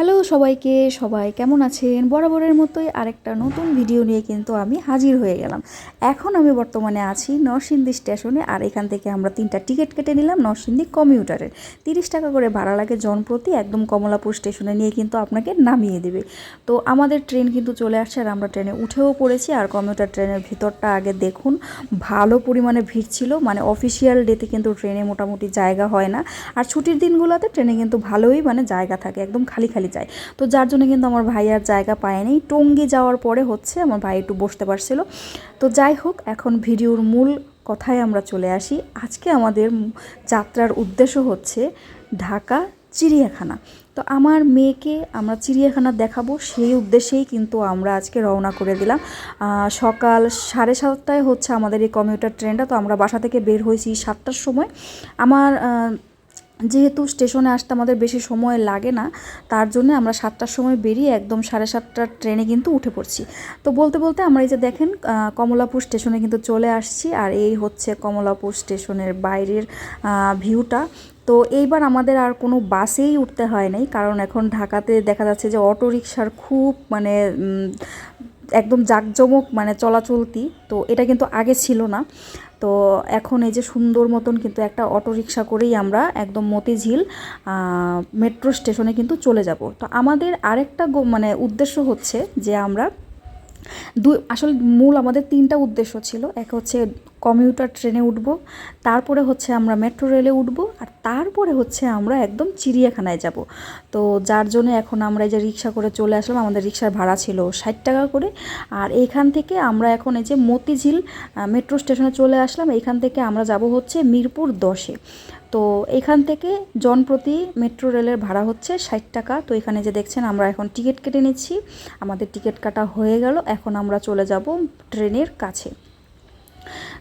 Hello সবাইকে, সবাই কেমন আছেন? বরাবরের মতোই আরেকটা নতুন ভিডিও নিয়ে কিন্তু আমি হাজির হয়ে গেলাম। এখন আমি বর্তমানে আছি নরসিংদী স্টেশনে আর এখান থেকে আমরা তিনটা টিকিট কেটে নিলাম নরসিংদী কমিউটারের তিরিশ টাকা করে ভাড়া লাগে জনপ্রতি একদম কমলাপুর স্টেশনে নিয়ে কিন্তু আপনাকে নামিয়ে দেবে। তো আমাদের ট্রেন কিন্তু চলে আসছে আর আমরা ট্রেনে উঠেও পড়েছি আর কমিউটার ট্রেনের ভিতরটা আগে দেখুন, ভালো পরিমাণে ভিড় ছিল। মানে অফিসিয়াল ডেতে কিন্তু ট্রেনে মোটামুটি জায়গা হয় না। আর ছুটির দিনগুলোতে ট্রেনে কিন্তু ভালোই মানে জায়গা থাকে, একদম খালি খালি যায়। তো যার জন্য কিন্তু আমার ভাই আর জায়গা পায়নি। টঙ্গি যাওয়ার পরে হচ্ছে আমার ভাই একটু বসতে পারছিল। তো যাই হোক, এখন ভিডিওর মূল কথায় আমরা চলে আসি। আজকে আমাদের যাত্রার উদ্দেশ্য হচ্ছে ঢাকা চিড়িয়াখানা। তো আমার মেয়েকে আমরা চিড়িয়াখানা দেখাবো, সেই উদ্দেশ্যেই কিন্তু আমরা আজকে রওনা করে দিলাম। সকাল সাড়ে সাতটায় হচ্ছে আমাদের এই কমিউটার ট্রেনটা তো আমরা বাসা থেকে বের হয়েছি সাতটার সময়। আমার যেহেতু স্টেশনে আসতে আমাদের বেশি সময় লাগে না, তার জন্য আমরা সাতটার সময় বেরিয়ে একদম সাড়ে সাতটার ট্রেনে কিন্তু উঠে পড়ছি। তো বলতে বলতে আমরা এই যে দেখেন কমলাপুর স্টেশনে কিন্তু চলে আসছি আর এই হচ্ছে কমলাপুর স্টেশনের বাইরের ভিউটা। তো এইবার আমাদের আর কোনো বাসেই উঠতে হয় নাই, কারণ এখন ঢাকাতে দেখা যাচ্ছে যে অটো রিক্সার খুব মানে একদম জাঁকজমক মানে চলাচলতি। তো এটা কিন্তু আগে ছিল না। তো এখন এই যে সুন্দর মতন কিন্তু একটা অটো রিক্সা করেই আমরা একদম মতিঝিল মেট্রো স্টেশনে কিন্তু চলে যাব। তো আমাদের আরেকটা মানে উদ্দেশ্য হচ্ছে যে আমরা দু, আসলে মূল আমাদের তিনটা উদ্দেশ্য ছিল। এক হচ্ছে কমিউটার ট্রেনে উঠব, তারপরে হচ্ছে আমরা মেট্রো রেলে উঠব, আর তারপরে হচ্ছে আমরা একদম চিড়িয়াখানায় যাব। তো যার জন্য এখন আমরা এই যে রিক্সা করে চলে আসলাম, আমাদের রিক্সার ভাড়া ছিল ষাট টাকা করে। আর এইখান থেকে আমরা এখন এই যে মতিঝিল মেট্রো স্টেশনে চলে আসলাম, এখান থেকে আমরা যাব হচ্ছে মিরপুর দশে। তো এখান থেকে জনপ্রতি মেট্রো রেলের ভাড়া হচ্ছে ষাট টাকা। তো এখানে যে দেখছেন, আমরা এখন টিকিট কেটে নিচ্ছি, আমাদের টিকিট কাটা হয়ে গেল, এখন আমরা চলে যাব ট্রেনের কাছে।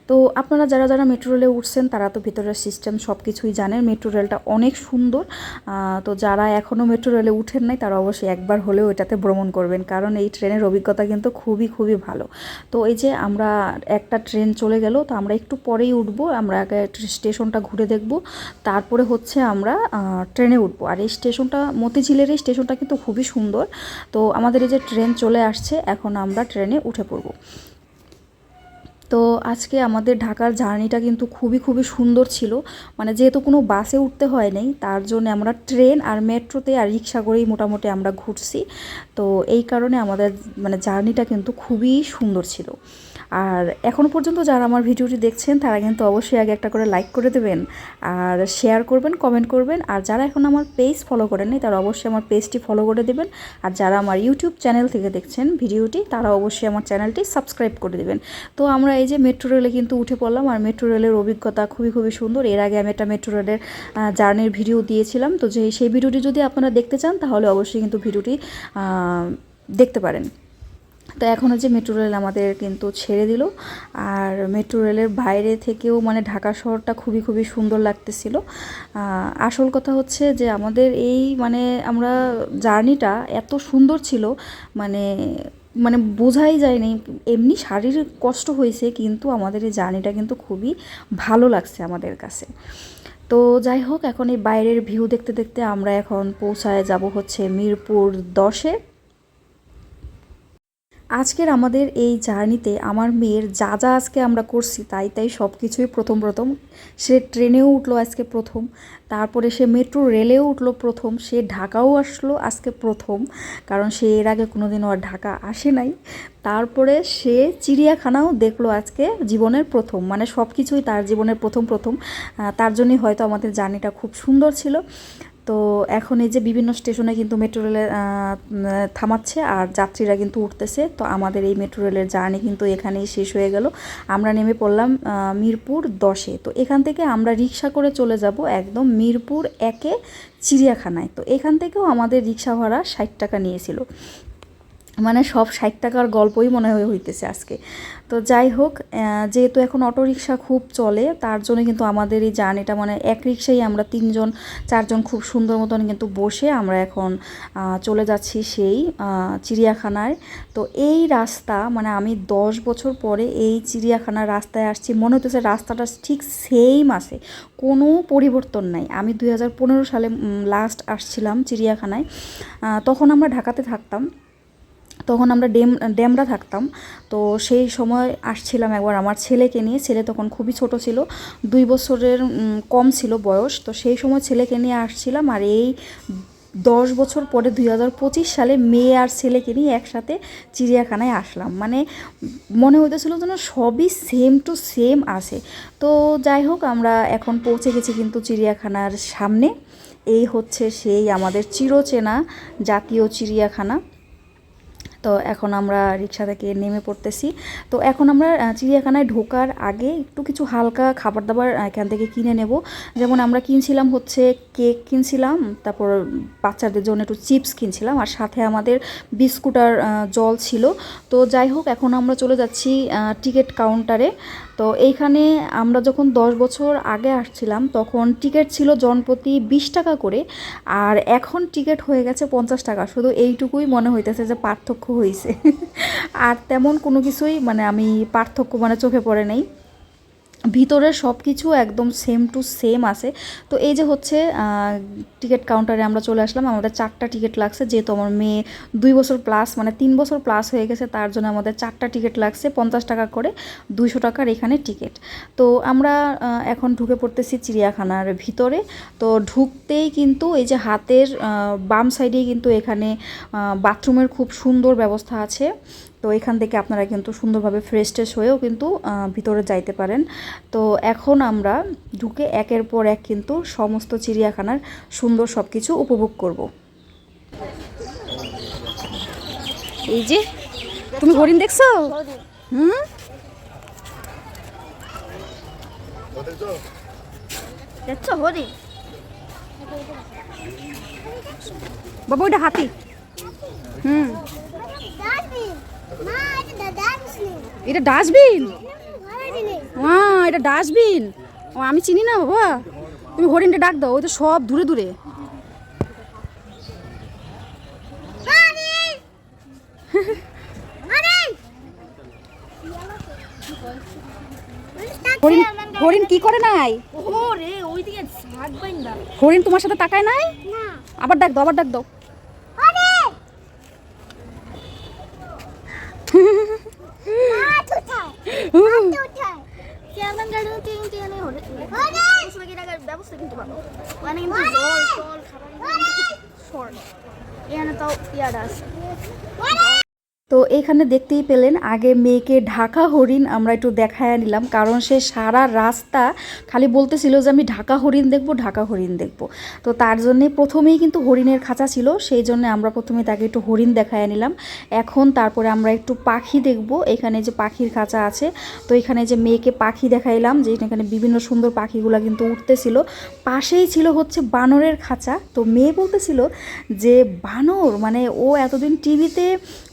তো আপনারা যারা যারা মেট্রো রেলে উঠছেন, তারা তো ভিতরের সিস্টেম সব কিছুই জানেন মেট্রো রেলটা অনেক সুন্দর। তো যারা এখনও মেট্রো রেলে উঠেন নাই, তারা অবশ্যই একবার হলেও এটাতে ভ্রমণ করবেন। কারণ এই ট্রেনের অভিজ্ঞতা কিন্তু খুবই খুবই ভালো। তো এই যে আমরা একটা ট্রেন চলে গেল, তো আমরা একটু পরেই উঠবো। আমরা আগে স্টেশনটা ঘুরে দেখব। তারপরে হচ্ছে আমরা ট্রেনে উঠবো। আর এই স্টেশনটা, মতিঝিলের এই স্টেশনটা কিন্তু খুবই সুন্দর। তো আমাদের এই যে ট্রেন চলে আসছে, এখন আমরা ট্রেনে উঠে পড়ব। তো আজকে আমাদের ঢাকার জার্নিটা কিন্তু খুবই খুবই সুন্দর ছিল। মানে যেহেতু কোনো বাসে উঠতে হয় নাই, তার জন্য আমরা ট্রেন আর মেট্রোতে আর রিক্সা করেই মোটামুটি আমরা ঘুরছি। তো এই কারণে আমাদের মানে জার্নিটা কিন্তু খুবই সুন্দর ছিল। আর এখনও পর্যন্ত যারা আমার ভিডিওটি দেখছেন, তারা কিন্তু অবশ্যই আগে একটা করে লাইক করে দেবেন, আর শেয়ার করবেন কমেন্ট করবেন, আর যারা এখন আমার পেজ ফলো করেননি, তারা অবশ্যই আমার পেজটি ফলো করে দেবেন, আর যারা আমার ইউটিউব চ্যানেল থেকে দেখছেন ভিডিওটি, তারা অবশ্যই আমার চ্যানেলটি সাবস্ক্রাইব করে দেবেন। তো আমরা এই যে মেট্রো রেলে কিন্তু উঠে পড়লাম, আর মেট্রো রেলের অভিজ্ঞতা খুবই খুবই সুন্দর। এর আগে আমি একটা মেট্রো রেলের জার্নির ভিডিও দিয়েছিলাম, তো যে, সেই ভিডিওটি যদি আপনারা দেখতে চান, তাহলে অবশ্যই কিন্তু ভিডিওটি দেখতে পারেন। তো এখন হচ্ছে মেট্রো রেল আমাদের কিন্তু ছেড়ে দিল। আর মেট্রো রেলের বাইরে থেকেও মানে ঢাকা শহরটা খুবই খুবই সুন্দর লাগতেছিল। আসল কথা হচ্ছে যে আমাদের এই মানে আমরা জার্নিটা এত সুন্দর ছিল মানে মানে বোঝাই যায়নি। এমনি শারীরিক কষ্ট হয়েছে, কিন্তু আমাদের এই জার্নিটা কিন্তু খুবই ভালো লাগছে আমাদের কাছে। তো যাই হোক, এখন এই বাইরের ভিউ দেখতে দেখতে আমরা এখন পৌঁছায় যাব হচ্ছে মিরপুর দশে আজকের আমাদের এই জার্নিতে আমার মেয়ের যা যা আজকে আমরা করছি তাই তাই সব কিছুই প্রথম প্রথম। সে ট্রেনেও উঠল আজকে প্রথম, তারপরে সে মেট্রো রেলেও উঠল প্রথম, সে ঢাকাও আসলো আজকে প্রথম, কারণ সে এর আগে কোনোদিনও আর ঢাকা আসে নাই। তারপরে সে চিড়িয়াখানাও দেখল আজকে জীবনের প্রথম মানে সব কিছুই তার জীবনের প্রথম প্রথম। তার জন্যই হয়তো আমাদের জার্নিটা খুব সুন্দর ছিল। তো এখন এই যে বিভিন্ন স্টেশনে কিন্তু মেট্রো রেলে থামাচ্ছে আর যাত্রীরা কিন্তু উঠতেছে। তো আমাদের এই মেট্রো রেলের জার্নি কিন্তু এখানেই শেষ হয়ে গেল। আমরা নেমে পড়লাম মিরপুর দশে। তো এখান থেকে আমরা রিক্সা করে চলে যাব একদম মিরপুর একে চিড়িয়াখানায়। তো এখান থেকেও আমাদের রিক্সা ভাড়া ষাট টাকা নিয়েছিল। মানে সব ষাট টাকার গল্পই মনে হয় হইতেছে আজকে। তো যাই হোক যেহেতু এখন অটো রিক্সা খুব চলে, তার জন্য কিন্তু আমাদের এই জার্নিটা মানে এক রিক্সায় আমরা তিনজন, চারজন খুব সুন্দর মতন কিন্তু বসে আমরা এখন চলে যাচ্ছি সেই চিড়িয়াখানায়। তো এই রাস্তা মানে আমি দশ বছর পরে এই চিড়িয়াখানার রাস্তায় আসছি, মনে হতেছে রাস্তাটা ঠিক সেম আছে, কোনো পরিবর্তন নাই। আমি দু হাজার পনেরো সালে লাস্ট আসছিলাম চিড়িয়াখানায়। তখন আমরা ঢাকাতে থাকতাম। তখন আমরা ডেম ড্যামরা থাকতাম। তো সেই সময় আসছিলাম একবার আমার ছেলেকে নিয়ে। ছেলে তখন খুবই ছোট ছিল, দুই বছরের কম ছিল বয়স। তো সেই সময় ছেলেকে নিয়ে আসছিলাম আর এই দশ বছর পরে দুই হাজার পঁচিশ সালে মেয়ে আর ছেলেকে নিয়ে একসাথে চিড়িয়াখানায় আসলাম। মানে মনে হইতেছিল যেন সবই সেম টু সেম আছে। তো যাই হোক, আমরা এখন পৌঁছে গেছি কিন্তু চিড়িয়াখানার সামনে। এই হচ্ছে সেই আমাদের চিরচেনা জাতীয় চিড়িয়াখানা। তো এখন আমরা রিক্সা থেকে নেমে পড়তেছি। তো এখন আমরা চিড়িয়াখানায় ঢোকার আগে একটু কিছু হালকা খাবার দাবার এখান থেকে কিনে নেব। যেমন আমরা কিনছিলাম হচ্ছে কেক কিনছিলাম, তারপর বাচ্চাদের জন্য একটু চিপস কিনছিলাম, আর সাথে আমাদের বিস্কুট আর জল ছিল। তো যাই হোক, এখন আমরা চলে যাচ্ছি টিকিট কাউন্টারে। তো এইখানে আমরা যখন দশ বছর আগে আসছিলাম, তখন টিকিট ছিল জনপ্রতি বিশ টাকা করে, আর এখন টিকিট হয়ে গেছে পঞ্চাশ টাকা। শুধু এইটুকুই মনে হইতেছে যে পার্থক্য হয়েছে আর তেমন কোনো কিছুই মানে আমি পার্থক্য মানে চোখে পড়ে নেই। ভিতরের সব কিছু একদম সেম টু সেম আছে। তো এই যে হচ্ছে টিকিট কাউন্টারে আমরা চলে আসলাম। আমাদের চারটা টিকিট লাগছে, যেহেতু আমার মেয়ে দুই বছর প্লাস মানে তিন বছর প্লাস হয়ে গেছে, তার জন্য আমাদের চারটা টিকিট লাগছে, পঞ্চাশ টাকা করে দুইশো টাকার এখানে টিকিট তো আমরা এখন ঢুকে পড়তেছি চিড়িয়াখানার ভিতরে। তো ঢুকতেই কিন্তু এই যে হাতের বাম সাইডেই কিন্তু এখানে বাথরুমের খুব সুন্দর ব্যবস্থা আছে। তো এখান থেকে আপনারা কিন্তু সুন্দরভাবে ফ্রেশ ট্রেশ হয়েও কিন্তু ভিতরে যাইতে পারেন। তো এখন আমরা ঢুকে একের পর এক কিন্তু সমস্ত চিড়িয়াখানার সুন্দর সব কিছু উপভোগ করব। এই যে, তুমি হরিণ দেখছ? হুম? দেখছ হরি বাবা ওইটা হাতি। হুম। এটা ডাস্টবিন। হ্যাঁ এটা ডাস্টবিন? ও আমি চিনি না বাবা। তুমি হরিণটা ডাক দাও ওই তো সব দূরে দূরে। হরিণ হরিণ কি করে নাই? হরিণ তোমার সাথে তাকায় নাই? আবার ডাক দাও আবার ডাক দাও আরে হাত উঠায় হাত উঠায় চেয়ারম্যান গাড়ি তিন তিন হরে আরে কি টাকার ব্যবস্থা কিন্তু ভালো মানে কিন্তু জল জল খাবার শর্ট এখানে তাও ইয়ার আছে তো এখানে দেখতেই পেলেন, আগে মেয়েকে ঢাকা হরিণ আমরা একটু দেখায় নিলাম, কারণ সে সারা রাস্তা খালি বলতেছিল যে আমি ঢাকা হরিণ দেখব, ঢাকা হরিণ দেখব। তো তার জন্যে প্রথমেই কিন্তু হরিণের খাঁচা ছিল, সেই জন্য আমরা প্রথমে তাকে একটু হরিণ দেখায় নিলাম। এখন তারপরে আমরা একটু পাখি দেখব, এখানে যে পাখির খাঁচা আছে, তো এখানে যে মেয়েকে পাখি দেখাইলাম, যে এখানে বিভিন্ন সুন্দর পাখিগুলো কিন্তু উঠতেছিল, পাশেই ছিল হচ্ছে বানরের খাঁচা। তো মেয়ে বলতেছিল যে, বানর মানে ও এতদিন টিভিতে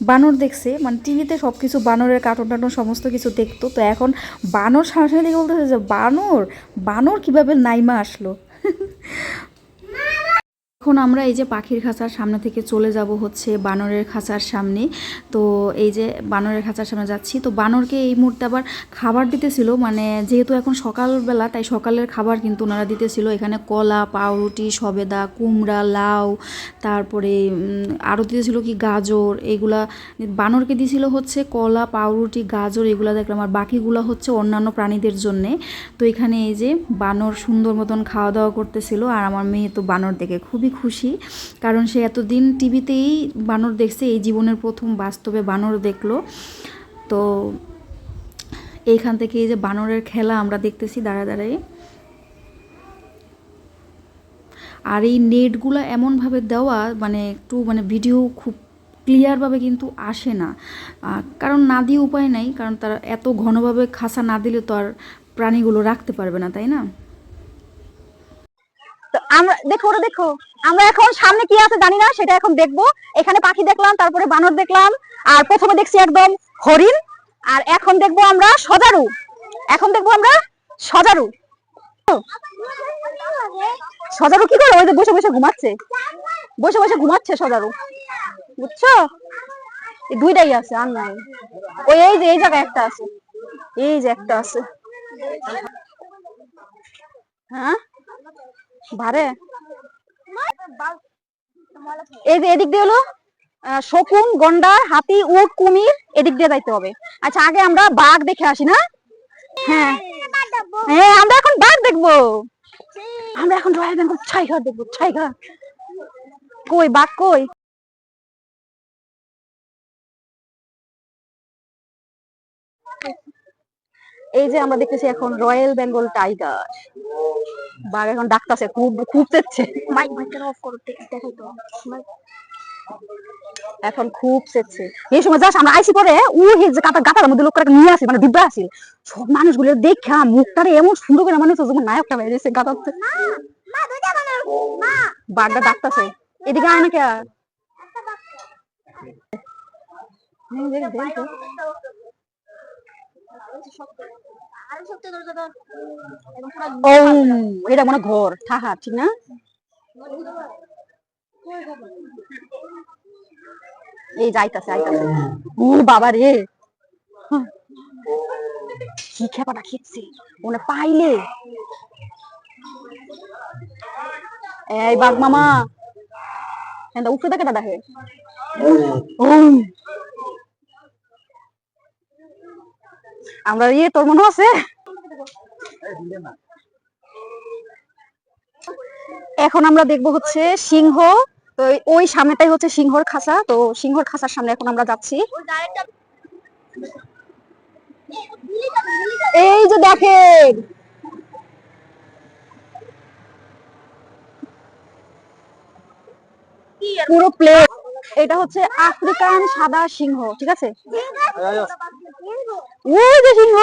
বানর দেখছে মানে টিভিতে সব কিছু বানরের কার্টুন টাটুন সমস্ত কিছু দেখতো। তো এখন বানর সামনে দেখে বলতেছে যে, বানর? বানর কীভাবে নাইমা আসলো? এখন আমরা এই যে পাখির খাঁচার সামনে থেকে চলে যাব হচ্ছে বানরের খাঁচার সামনে। তো এই যে বানরের খাঁচার সামনে যাচ্ছি। তো বানরকে এই মুহূর্তে আবার খাবার দিতেছিল মানে যেহেতু এখন সকালবেলা, তাই সকালের খাবার কিন্তু ওনারা দিতেছিল। এখানে কলা, পাউরুটি, সবেদা, কুমড়া, লাউ, তারপরে আরও দিতেছিল কি গাজর, এগুলা বানরকে দিয়েছিল হচ্ছে কলা, পাউরুটি, গাজর, এগুলা দেখলাম। আর বাকিগুলো হচ্ছে অন্যান্য প্রাণীদের জন্যে। তো এখানে এই যে বানর সুন্দর মতন খাওয়া দাওয়া করতেছিল, আর আমার মেয়ে তো বানর দেখে খুবই খুশি, কারণ সে এতদিন টিভিতেই বানর দেখছে, এই জীবনের প্রথম বাস্তবে বানর দেখল। তো এইখান থেকে এই যে বানরের খেলা আমরা দেখতেছি দাঁড়া দাঁড়ায়। আর এই নেটগুলো এমনভাবে দেওয়া মানে একটু মানে ভিডিও খুব ক্লিয়ারভাবে কিন্তু আসে না। কারণ না দিয়ে উপায় নাই, কারণ তারা এত ঘনভাবে খাসা না দিলে তো আর প্রাণীগুলো রাখতে পারবে না, তাই না? তো আমরা, দেখো ওরা দেখো। আমরা এখন সামনে কি আছে জানি না, সেটা এখন দেখব। এখানে পাখি দেখলাম, তারপরে বানর দেখলাম, আর প্রথমে দেখছি একদম হরিণ, আর এখন দেখব আমরা সজারু। এখন দেখব আমরা সজারু। সজারু কি করে? ওই বসে বসে ঘুমাচ্ছে। বসে বসে ঘুমাচ্ছে সজারু। বুঝছ? দুইটাই আছে, আর নাই। ওই এই যে, এই জায়গায় একটা আছে। এই যে একটা আছে। হ্যাঁ? ভারে এই যে এদিক দিয়ে হলো শকুন, গন্ডা, হাতি, উট, কুমির, এদিক দিয়ে যাইতে হবে। আচ্ছা আগে আমরা বাঘ দেখে আসি, না? হ্যাঁ। হ্যাঁ আমরা এখন বাঘ দেখব। আমরা এখন রয়্যাল বেঙ্গল টাইগার দেখব টাইগার কই, বাঘ কই? এই যে আমরা দেখতেছি এখন রয়্যাল বেঙ্গল টাইগার বাঘ এখন ডাকতাছে খুব খুব চেচ্ছে মাইক মাইকটা অফ করো দেখাই তো। এখন খুব চেচ্ছে এই সময় যাস আমরা আইসি পরে উ হে যে কাটা গাটার মধ্যে লোক করে নিয়ে আসি মানে দিব্যা আসিল সব মানুষগুলো দেখা মুখটারে এমন সুন্দর করে মানুষ যেমন নায়কটা বেরিয়েছে গাটাতে মা দুইটা বানাও মা বাঘটা ডাকতাছে। এদিকে আয় না কে আর? হুম, দেখ, দেখ তো। আরও সত্যি দরজা দাও একদম পুরো ও, এটা মনে ঘর। ঠাহা ঠিক না? এই যাইতাছে ও বাবা রে। কি খেপাটা খেয়েছে ওনে পাইলে। এই বাঘ মামা। এটা উপরে দেখে দাদা হে। ও। আমরা ইয়ে তোর মনে আছে? এখন আমরা দেখব হচ্ছে সিংহ, তো ওই- সামনেটাই হচ্ছে সিংহর খাঁচা, তো সিংহর খাঁচার সামনে এখন আমরা যাচ্ছি। এই যে দেখেন! পুরো প্লেট এটা হচ্ছে আফ্রিকান সাদা সিংহ, ঠিক আছে? যে সিংহ!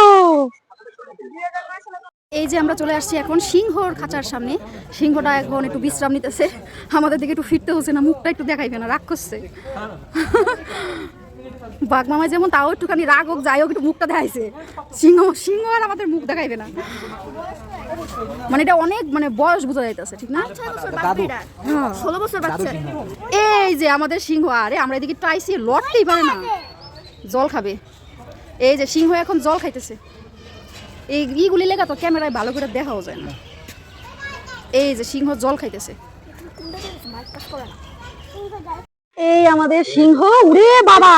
এই যে আমরা চলে আসছি এখন সিংহর খাঁচার সামনে। সিংহটা এখন একটু বিশ্রাম নিতেছে। আমাদের দিকে একটু ফিরতে হচ্ছে না, মুখটা একটু দেখাইবে না, রাগ করছে। বাঘ মামা যেমন তাও একটুখানি রাগ হোক যাই হোক একটু মুখটা দেখাইছে। সিংহ সিংহ আর আমাদের মুখ দেখাইবে না। মানে এটা অনেক মানে বয়স বোঝা যাইতেছে ঠিক না? এটা। ষোলো বছর বাচ্চা। এই যে আমাদের সিংহ আরে আমরা এদিকে টাইসি লড়তেই পারে না। জল খাবে। এই যে সিংহ এখন জল খাইতেছে। এই ইগুলি লেগা তো ক্যামেরায় ভালো করে দেখাও যায় না। এই যে সিংহ জল খাইতেছে। এই আমাদের সিংহ উরে বাবা!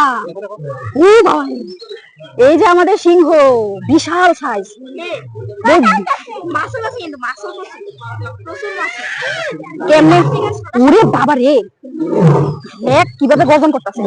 ও বাবা! এই যে আমাদের সিংহ বিশাল সাইজ কেমনে? উরে বাবা রে! এক কীভাবে গর্জন করতেছে।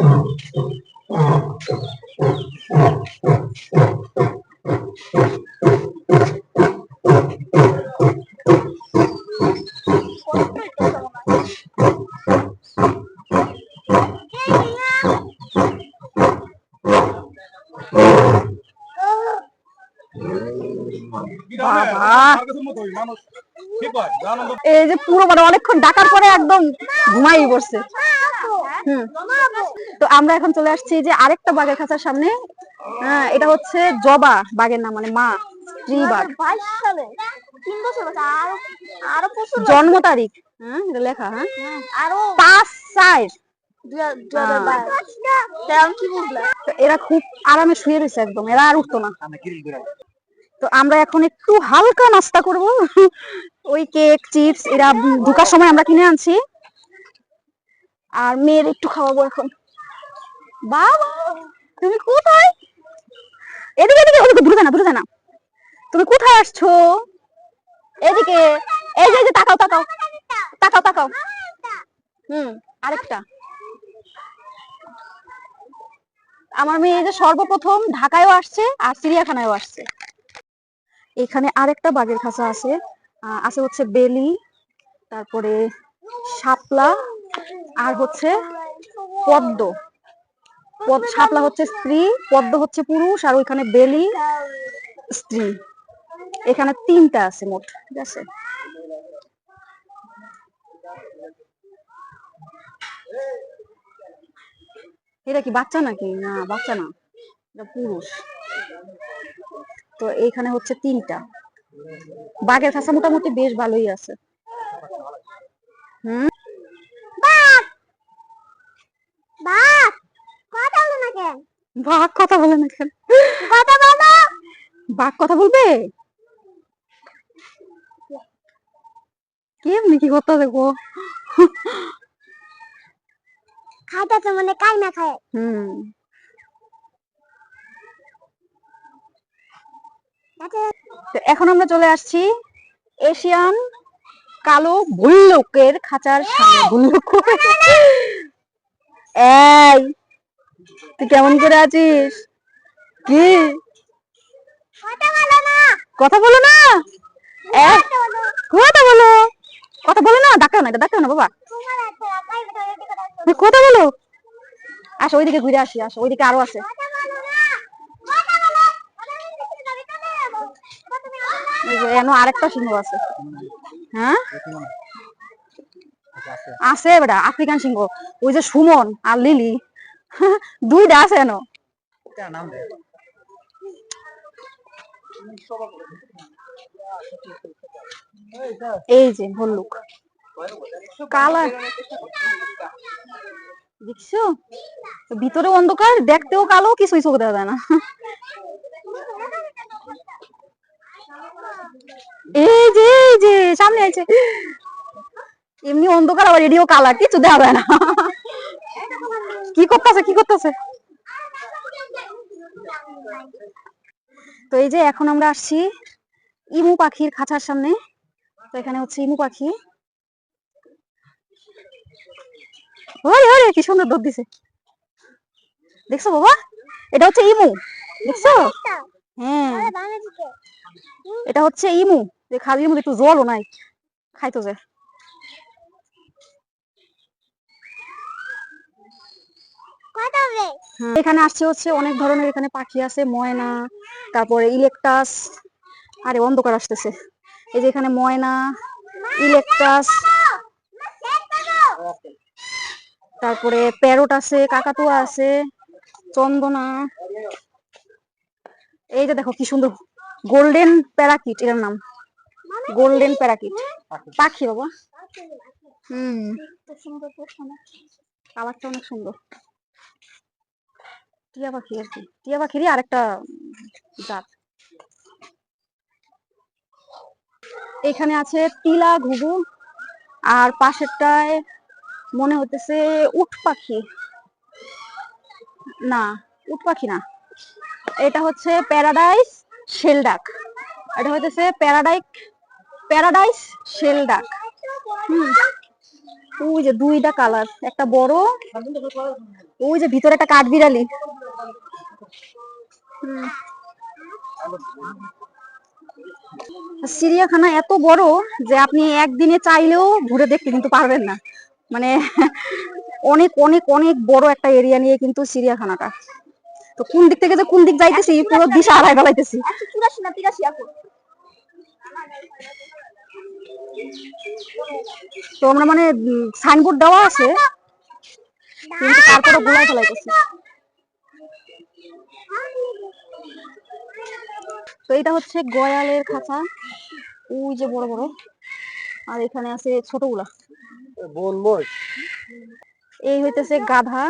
এই যে পুরো মানে অনেকক্ষণ ডাকার পরে একদম ঘুমাই পড়ছে। তো আমরা এখন চলে আসছি যে আরেকটা বাঘের খাঁচার সামনে। হ্যাঁ এটা হচ্ছে জবা বাঘের নাম মানে মা স্ত্রী বাঘ জন্ম তারিখ। হ্যাঁ এটা লেখা হ্যাঁ? আরও পাঁচ চার। তো এরা খুব আরামে শুয়ে রয়েছে একদম এরা আর উঠতো না। তো আমরা এখন একটু হালকা নাস্তা করব। ওই কেক চিপস এরা ঢোকার সময় আমরা কিনে আনছি। আর মেয়ের একটু খাওয়াবো এখন। বাবা তুমি কোথায়? এদিকে এদিকে এদিকে দূরে না দূরে না তুমি কোথায় আসছো? এদিকে এই যে তাকাও তাকাও। তাকাও তাকাও। হুম আরেকটা। আমার মেয়ে যে সর্বপ্রথম ঢাকায়ও আসছে আর চিড়িয়াখানায়ও আসছে। এখানে আরেকটা বাঘের খাঁচা আছে। আছে হচ্ছে বেলি, তারপরে শাপলা আর হচ্ছে পদ্ম। পদ, শাপলা হচ্ছে স্ত্রী, পদ্ম হচ্ছে পুরুষ আর ওইখানে বেলি স্ত্রী। এখানে তিনটা আছে মোট, ঠিক আছে? এটা কি বাচ্চা নাকি? না বাচ্চা না। এটা পুরুষ। তো এইখানে হচ্ছে তিনটা। বাঘের খাঁচা মোটামুটি বেশ ভালোই আছে। হুম? বাঘ! কথা বলে না কেন? কথা বলো বাঘ কথা বলবে? কেমনি কি করতে দেখো খাইতেছে মানে কাই না খায় হুম। তো এখন আমরা চলে আসছি এশিয়ান কালো ভুল্লুকের খাঁচার সামনে। ভুল্লুক এই! তুই কেমন করে আছিস? কি? কথা বলো না! কথা বলো না! কথা বলো! না! ডাক্তার না এটা ডাক্তার না বাবা। কথা বলো। আসো ওইদিকে ঘুরে আসি আসো ওইদিকে আরও আছে। এনো আরেকটা সিংহ আছে। হ্যাঁ? আছে বেটা, আফ্রিকান সিংহ। ওই যে সুমন আর লিলি। দুইটা আছে এনো এই যে, ভল্লুক। কালা দেখছ? ভিতরে অন্ধকার, দেখতেও কালো, কিছুই চোখে দেওয়া যায় না। এই যে এই যে, সামনে আছে। এমনি অন্ধকার, আবার রেডিও কালার, কিছু দেখা যায় না। কি করতেছে কি করতেছে? তো এই যে, এখন আমরা আসছি ইমু পাখির খাঁচার সামনে। তো এখানে হচ্ছে ইমু পাখি। ওরে ওরে কি সুন্দর দৌড় দিছে। দেখছ বাবা? এটা হচ্ছে ইমু দেখছ? হ্যাঁ। এটা হচ্ছে ইমু যে খালির মধ্যে একটু জলও নাই খাইতো যে। হ্যাঁ, এখানে আসছে হচ্ছে অনেক ধরনের এখানে পাখি আছে ময়না তারপরে ইলেকটাস আরে অন্ধকার আসতেছে। এই যে এখানে ময়না ইলেকটাস। তারপরে প্যারট আছে, কাকাতুয়া আছে, চন্দনা। এই যে দেখো কি সুন্দর গোল্ডেন প্যারাকিট, এটার নাম। Golden parakeet. পাখি বাবা। কালারটা অনেক সুন্দর। টিয়া পাখি আর কি। টিয়া পাখিরই আরেকটা জাত। এখানে আছে টিলা ঘুঘু, আর পাশেরটায় মনে হতেছে উট পাখি। না, উট পাখি না। এটা হচ্ছে প্যারাডাইস শেলডাক এটা হইতেছে প্যারাডাইক, প্যারাডাইস শেলডাক হুম। ওই যে দুইটা কালার, একটা বড়, ওই যে ভিতরে একটা কাঠবিড়ালি। হুম। চিড়িয়াখানা এত বড় যে আপনি একদিনে চাইলেও ঘুরে দেখতে কিন্তু পারবেন না। মানে অনেক অনেক অনেক বড় একটা এরিয়া নিয়ে কিন্তু চিড়িয়াখানাটা। তো কোন দিক থেকে যে কোন দিক যাইতেছি পুরো দিশা হারাই ফেলাইতেছি। এখন তো আমরা মানে সাইনবোর্ড দেওয়া আছে কিন্তু তারপরে গোলাই ফেলাইতেছি। তো এটা হচ্ছে গয়ালের খাঁচা। ওই যে বড় বড়। আর এখানে আছে ছোটগুলা। এই হইতেছে গাধা।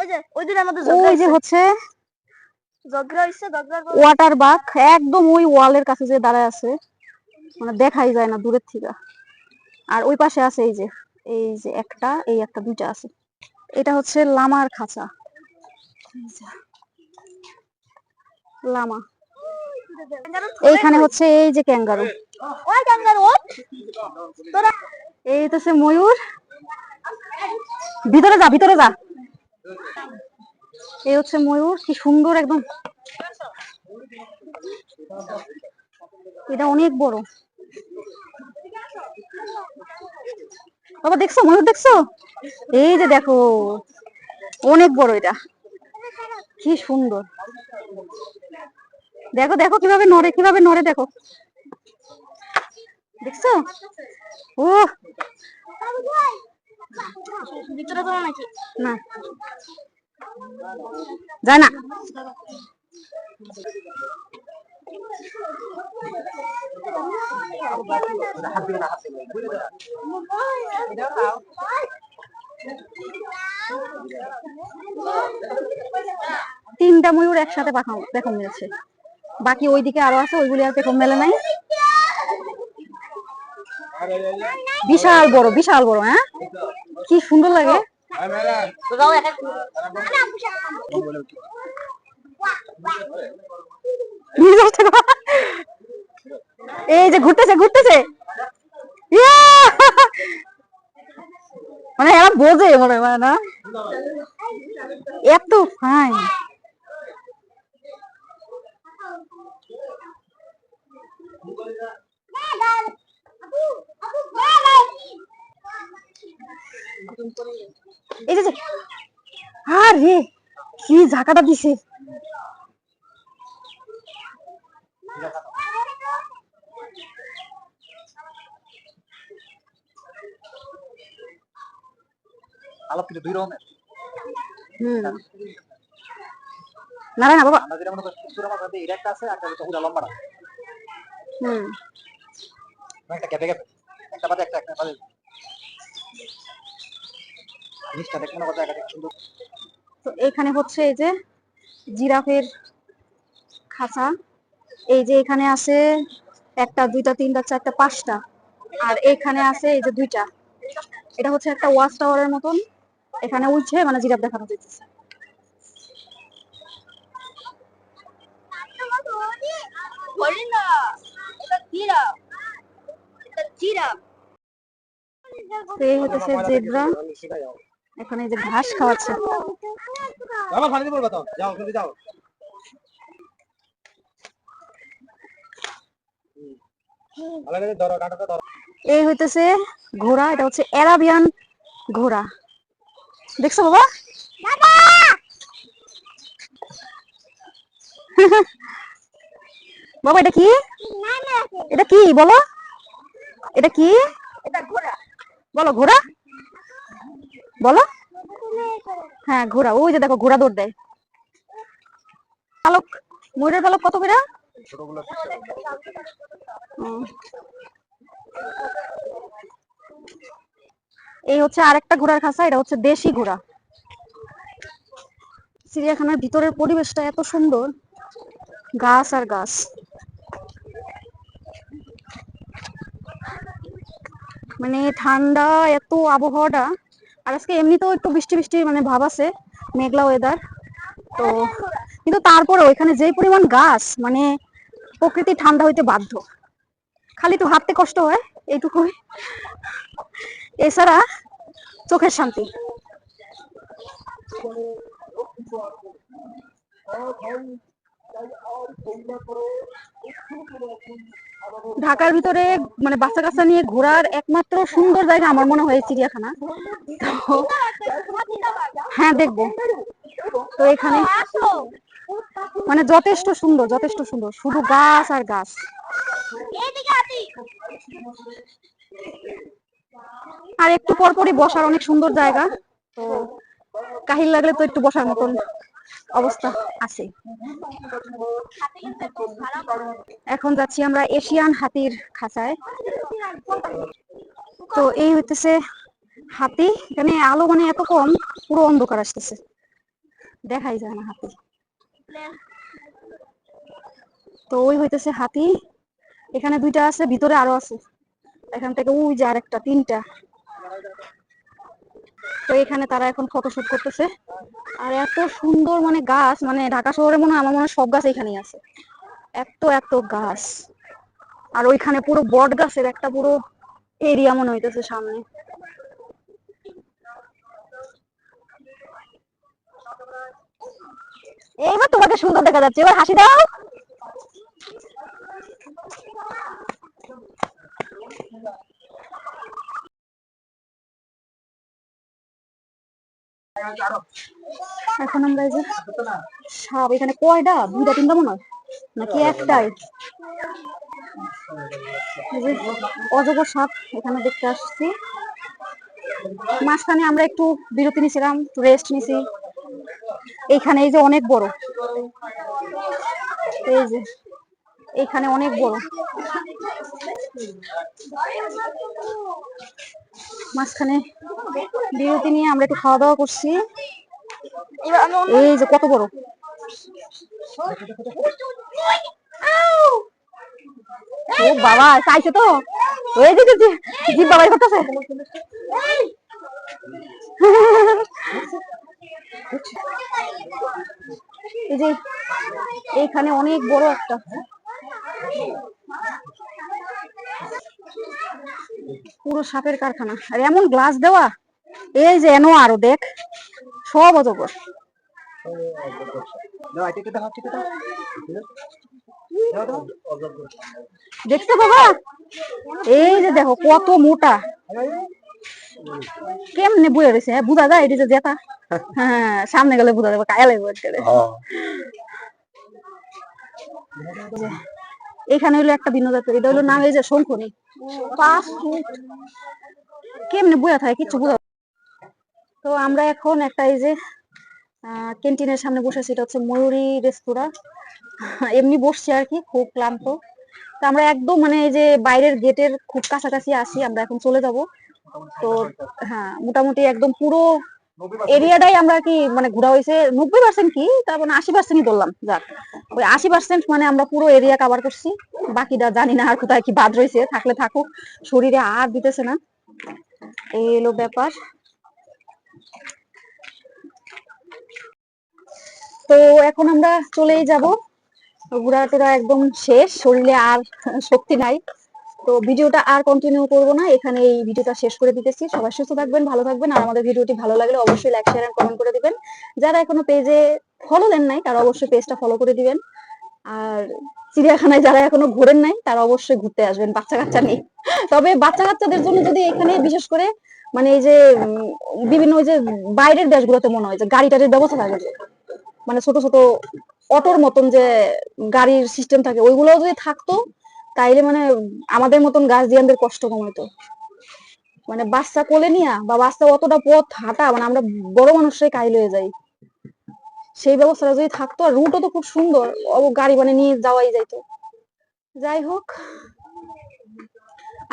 ওই যে ওই দিন আমাদের ওই যে হচ্ছে ওয়াটার বাগ একদম ওই ওয়ালের কাছে যে দাঁড়ায় আছে মানে দেখাই যায় না দূরের থেকে। আর ওই পাশে আছে এই যে এই যে একটা এই একটা দুইটা আছে। এটা হচ্ছে লামার খাঁচা। লামা। এইখানে হচ্ছে এই যে ক্যাঙ্গারু। ওই ও তোরা এই হচ্ছে ময়ূর। ভিতরে যা ভিতরে যা। এই হচ্ছে ময়ূর, কি সুন্দর একদম। এটা অনেক বড়। বাবা, দেখছ? ময়ূর দেখছ? এই যে দেখো, অনেক বড় এটা। কি সুন্দর। দেখো দেখো কীভাবে নড়ে কীভাবে নড়ে দেখো। দেখছ? ও ভিতরে তো নাকি? না। যায় না তিনটা ময়ূর একসাথে পাখা পেখম মেলেছে। বাকি ওইদিকে আরও আছে, ওইগুলি আর পেখম মেলে নাই। বিশাল বড় বিশাল বড় হ্যাঁ? কি সুন্দর লাগে। এই যে ঘুরতেছে ঘুরতেছে! মানে এরা বোঝে মনে হয় না? এত ফাইন এই যে যে, আরে কি ঝাঁকাটা দিছে? আলাপ কিন্তু দুই রকমের। না না বাবা। আমরা মনে করি খুচরো মাছ এটা একটা আছে একটা হচ্ছে হুদা লম্বাটা হুম। একটা বাদে একটা একটা বাদে। জিনিসটা দেখে মনে কথা একটা সুন্দর। তো এখানে হচ্ছে এই যে জিরাফের খাঁচা। এই যে এখানে আছে একটা দুইটা তিনটা চারটা পাঁচটা। আর এখানে আছে এই যে দুইটা। এটা হচ্ছে একটা ওয়াচ টাওয়ারের মতন। এখানে উঠছে মানে জিরাফ দেখানো এই হতেছে জেব্রা। এখানে এই যে ঘাস খাওয়াচ্ছে। বাবা পানি দিব তো। যাও জলদি যাও। ভালো করে ধরো কাটাটা ধরো। এই হইতেছে ঘোড়া এটা হচ্ছে অ্যারাবিয়ান ঘোড়া। দেখছ বাবা? বাবা এটা কি? এটা কি? বলো। এটা কি? এটা ঘোড়া। বলো ঘোড়া? বলো। হ্যাঁ ঘোড়া। ওই যে দেখো, ঘোড়া দৌড় দেয়। পালক, ময়ূরের পালক কত করে? এই হচ্ছে আরেকটা ঘোড়ার খাঁচা, এটা হচ্ছে দেশি ঘোড়া। চিড়িয়াখানার ভিতরের পরিবেশটা এত সুন্দর, গাছ আর গাছ। মানে ঠান্ডা, এত আবহাওয়াটা আর আজকে এমনিতেও একটু বৃষ্টি বৃষ্টি মানে ভাব আছে মেঘলা ওয়েদার তো কিন্তু তারপরেও এখানে যে পরিমাণ গাছ মানে প্রকৃতি ঠান্ডা হইতে বাধ্য খালি একটু হাঁটতে কষ্ট হয় এইটুকুই এছাড়া চোখের শান্তি ঢাকার ভিতরে মানে বাচ্চা কাচ্চা নিয়ে ঘোরার একমাত্র সুন্দর জায়গা আমার মনে হয় চিড়িয়াখানা। হ্যাঁ দেখব। তো এখানে মানে যথেষ্ট সুন্দর যথেষ্ট সুন্দর। শুধু গাছ আর গাছ। আর একটু পরপরই বসার অনেক সুন্দর জায়গা। তো কাহিল লাগলে তো একটু বসার মতন। অবস্থা আছে। এখন যাচ্ছি আমরা এশিয়ান হাতির খাঁচায়। তো এই হইতেছে হাতি। এখানে আলো মানে এত কম, পুরো অন্ধকার আসতেছে। দেখাই যায় না হাতি। তো ওই হইতেছে হাতি। এখানে দুইটা আছে, ভিতরে আরও আছে। এখান থেকে ওই যে আরেকটা, তিনটা। তো এখানে তারা এখন ফটোশুট করতেছে। আর এত সুন্দর মানে গাছ মানে ঢাকা শহরে মনে হয়, আমার মনে হয় সব গাছ এখানেই আছে। এত এত গাছ। আর ওইখানে পুরো বট গাছের একটা পুরো এরিয়া মনে হইতেছে সামনে। এইবার তোমাকে সুন্দর দেখা যাচ্ছে। এবার হাসি দাও। এখন আমরা এই যে সাপ, এখানে কয়টা? দুইটা, তিনটা মনে হয়? নাকি একটাই? অজগর সাপ, এখানে দেখতে আসছি। মাঝখানে আমরা একটু বিরতি নিয়েছিলাম একটু রেস্ট নিছি। এইখানে এই যে অনেক বড়। এই যে এইখানে অনেক বড়। মাঝখানে বিরতি নিয়ে আমরা একটু খাওয়া দাওয়া করছি। এই যে কত বড়? বাবা, চাইছে তো। ওই করতেছে। এই যে, এইখানে অনেক বড় একটা। পুরো সাপের কারখানা। আর এমন গ্লাস দেওয়া? এই যে এনো আরও, দেখ। সব দাও দেখছ বাবা এই যে দেখো, কত মোটা। কেমনে বয়ে রয়েছে বুঝা যায় এটা যে জেতা হ্যাঁ সামনে গেলে বুঝা যাবে কায়া লাগবে একেবারে। এখানে হলো একটা ভিন্ন জাতের এটা হলো নাম এই যে শঙ্খনি কেমনে থাকে, কিচ্ছু বুঝা তো আমরা এখন একটা এই যে ক্যান্টিনের সামনে বসে আছি, এটা হচ্ছে ময়ূরী রেস্তোরাঁ। এমনি বসছি আর কি, খুব ক্লান্ত। তো আমরা একদম মানে এই যে বাইরের গেটের খুব কাছাকাছি আসি আমরা এখন চলে যাব। তো হ্যাঁ মোটামুটি একদম পুরো এরিয়াটাই আমরা কি মানে ঘোরা হয়েছে নব্বই পার্সেন্ট কি? তার মানে আশি পার্সেন্টই বললাম, যাক। ওই আশি পার্সেন্ট মানে আমরা পুরো এরিয়া কভার করছি। বাকিটা জানি না আর কোথায় কি বাদ রয়েছে, থাকলে থাকুক। শরীরে আর দিতেছে না। এই হলো ব্যাপার। তো এখন আমরা চলেই যাব। ঘোরা টোরা একদম শেষ, শরীরে আর শক্তি নাই। তো ভিডিওটা আর কন্টিনিউ করব না। এখানে এই ভিডিওটা শেষ করে দিতেছি। সবাই সুস্থ থাকবেন, ভালো থাকবেন, আর আমাদের ভিডিওটি ভালো লাগলে অবশ্যই লাইক শেয়ার এন্ড কমেন্ট করে দিবেন। যারা এখনও পেজে ফলো দেন নাই, তারা অবশ্যই পেজটা ফলো করে দিবেন। আর চিড়িয়াখানায় যারা এখনও ঘোরেন নাই, তারা অবশ্যই ঘুরতে আসবেন, বাচ্চা কাচ্চা নেই। তবে বাচ্চা কাচ্চাদের জন্য যদি এখানে বিশেষ করে মানে এই যে বিভিন্ন ওই যে বাইরের দেশগুলোতে মনে হয় যে গাড়ি টাড়ির ব্যবস্থা থাকে মানে ছোট ছোট অটোর মতন যে গাড়ির সিস্টেম থাকে ওইগুলো যদি থাকতো তাইলে মানে আমাদের মতন গার্জিয়ানদের কষ্ট কমাইতো মানে বাচ্চা কোলে নিয়া বা বাচ্চা অতটা পথ হাঁটা মানে আমরা বড় মানুষরাই কাইল হয়ে যাই। সেই ব্যবস্থাটা যদি থাকতো, আর রুটও তো খুব সুন্দর, ও গাড়ি মানে নিয়ে যাওয়াই যাইতো। যাই হোক,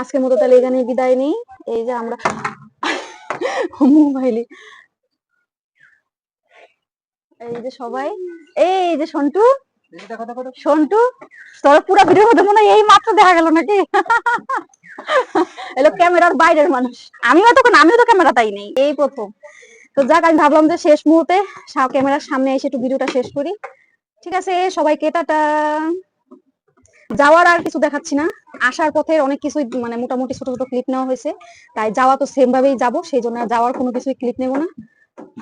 আজকের মতো তাহলে এখানে বিদায় নেই। এই যে আমরা মোবাইলে এই যে সবাই, এই যে সন্টু। সন্টু তোর পুরো ভিডিওর মধ্যে মনে এই মাত্র দেখা গেল নাকি? এলো ক্যামেরার বাইরের মানুষ। আমিও আমিও তো ক্যামেরা তাই নেই। এই প্রথম। তো যাক, আমি ভাবলাম যে শেষ মুহূর্তে ক্যামেরার সামনে এসে একটু ভিডিওটা শেষ করি। ঠিক আছে, সবাইকে টাটা। যাওয়ার আর কিছু দেখাচ্ছি না। আসার পথে অনেক কিছুই মানে মোটামুটি ছোট ছোট ক্লিপ নেওয়া হয়েছে। তাই যাওয়া তো সেম ভাবেই যাব। সেই জন্য যাওয়ার কোনো কিছুই ক্লিপ নেব না।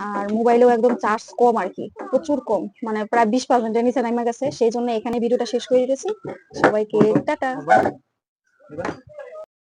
আর মোবাইলেও একদম চার্জ কম আর কি, প্রচুর কম। মানে প্রায় বিশ পার্সেন্ট নিচে নামে গেছে সেই জন্য এখানে ভিডিওটা শেষ করে দিতেছি। সবাইকে টাটা।